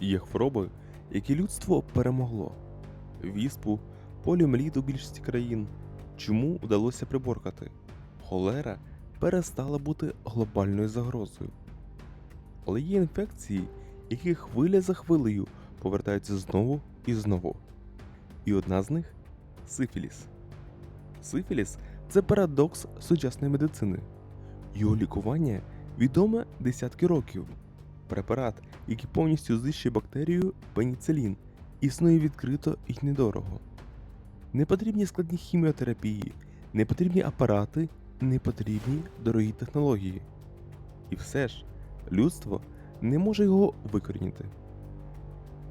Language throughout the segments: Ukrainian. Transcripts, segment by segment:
Є хвороби, які людство перемогло. Віспу, поліомеліт у більшості країн. Чому вдалося приборкати? Холера перестала бути глобальною загрозою. Але є інфекції, які хвиля за хвилею повертаються знову і знову. І одна з них сифіліс. Сифіліс це парадокс сучасної медицини. Його лікування відоме десятки років. Препарат, який повністю знищує бактерію пеніцилін, існує відкрито і недорого. Не потрібні складні хіміотерапії, не потрібні апарати, не потрібні дорогі технології. І все ж, людство не може його викорінити.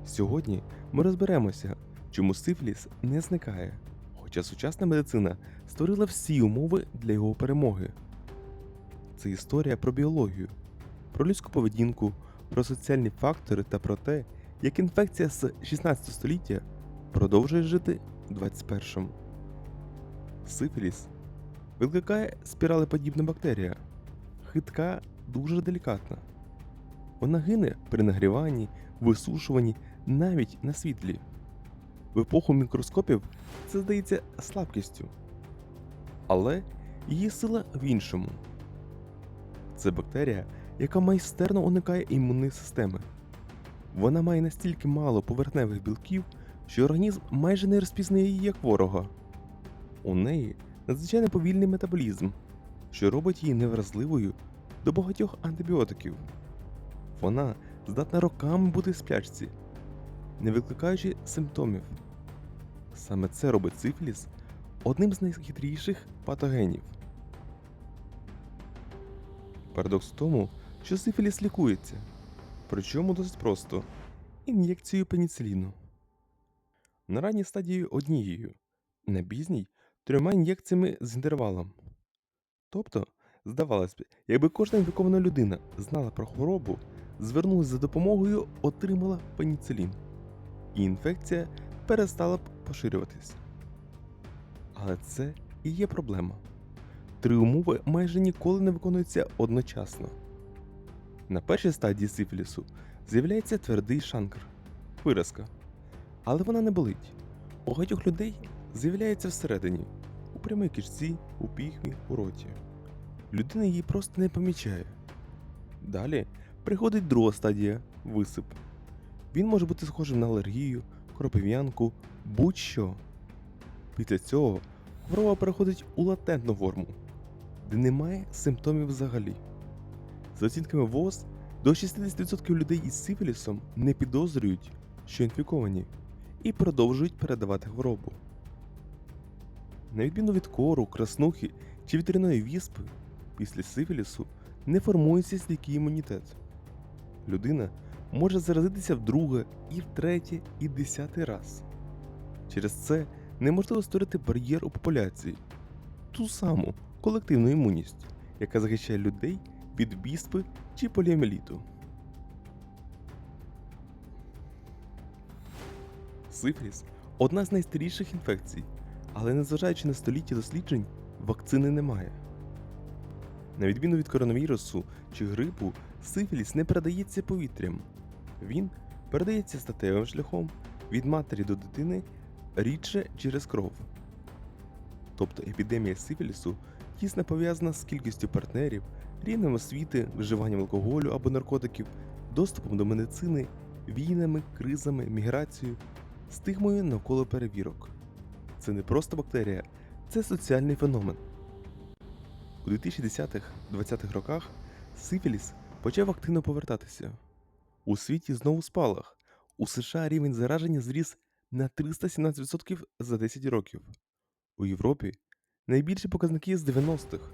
Сьогодні ми розберемося, чому сифліс не зникає, хоча сучасна медицина створила всі умови для його перемоги. Це історія про біологію, про людську поведінку, про соціальні фактори та про те, як інфекція з 16 століття продовжує жити у 21-му. Сифіліс викликає спіралеподібна бактерія, хитка дуже делікатна. Вона гине при нагріванні, висушуванні, навіть на світлі. В епоху мікроскопів це здається слабкістю. Але її сила в іншому. Це бактерія, яка майстерно уникає імунної системи. Вона має настільки мало поверхневих білків, що організм майже не розпізнає її як ворога. У неї надзвичайно повільний метаболізм, що робить її невразливою до багатьох антибіотиків. Вона здатна роками бути в сплячці, не викликаючи симптомів. Саме це робить сифіліс одним з найхитріших патогенів. Парадокс в тому, що сифіліс лікується, причому досить просто ін'єкцією пеніциліну. На ранній стадії однією, на пізній трьома ін'єкціями з інтервалом. Тобто, здавалось б, якби кожна інфікована людина знала про хворобу, звернулася за допомогою, отримала пеніцилін, і інфекція перестала б поширюватись. Але це і є проблема. Три умови майже ніколи не виконуються одночасно. На першій стадії сифілісу з'являється твердий шанкр виразка. Але вона не болить. У багатьох людей з'являється всередині, у прямій кишці, у піхві, у роті. Людина її просто не помічає. Далі приходить друга стадія висип. Він може бути схожим на алергію, кропив'янку, будь-що. Після цього хвороба переходить у латентну форму, де немає симптомів взагалі. За оцінками ВОЗ, до 60% людей із сифілісом не підозрюють, що інфіковані, і продовжують передавати хворобу. На відміну від кору, краснухи чи вітряної віспи, після сифілісу не формується стійкий імунітет. Людина може заразитися вдруге, і втретє, і десятий раз. Через це неможливо створити бар'єр у популяції, ту саму колективну імунність, яка захищає людей від віспи чи поліомеліту. Сифіліс одна з найстаріших інфекцій, але незважаючи на століття досліджень, вакцини немає. На відміну від коронавірусу чи грипу, сифіліс не передається повітрям. Він передається статевим шляхом від матері до дитини рідше через кров. Тобто епідемія сифілісу тісно пов'язана з кількістю партнерів, рівнем освіти, вживанням алкоголю або наркотиків, доступом до медицини, війнами, кризами, міграцією, стигмою навколо перевірок. Це не просто бактерія, це соціальний феномен. У 2010-20-х роках сифіліс почав активно повертатися. У світі знову спалах. У США рівень зараження зріс на 317% за 10 років. У Європі найбільші показники з 90-х.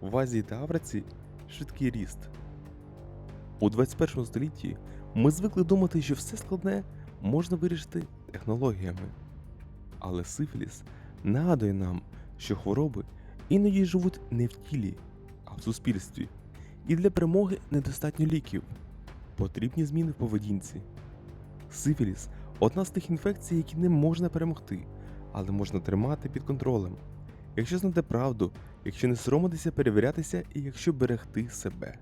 В Азії та Африці швидкий ріст. У 21 столітті ми звикли думати, що все складне можна вирішити технологіями. Але сифіліс нагадує нам, що хвороби іноді живуть не в тілі, а в суспільстві. І для перемоги недостатньо ліків. Потрібні зміни в поведінці. Сифіліс одна з тих інфекцій, які не можна перемогти, але можна тримати під контролем. Якщо знати правду, якщо не соромитися перевірятися і якщо берегти себе.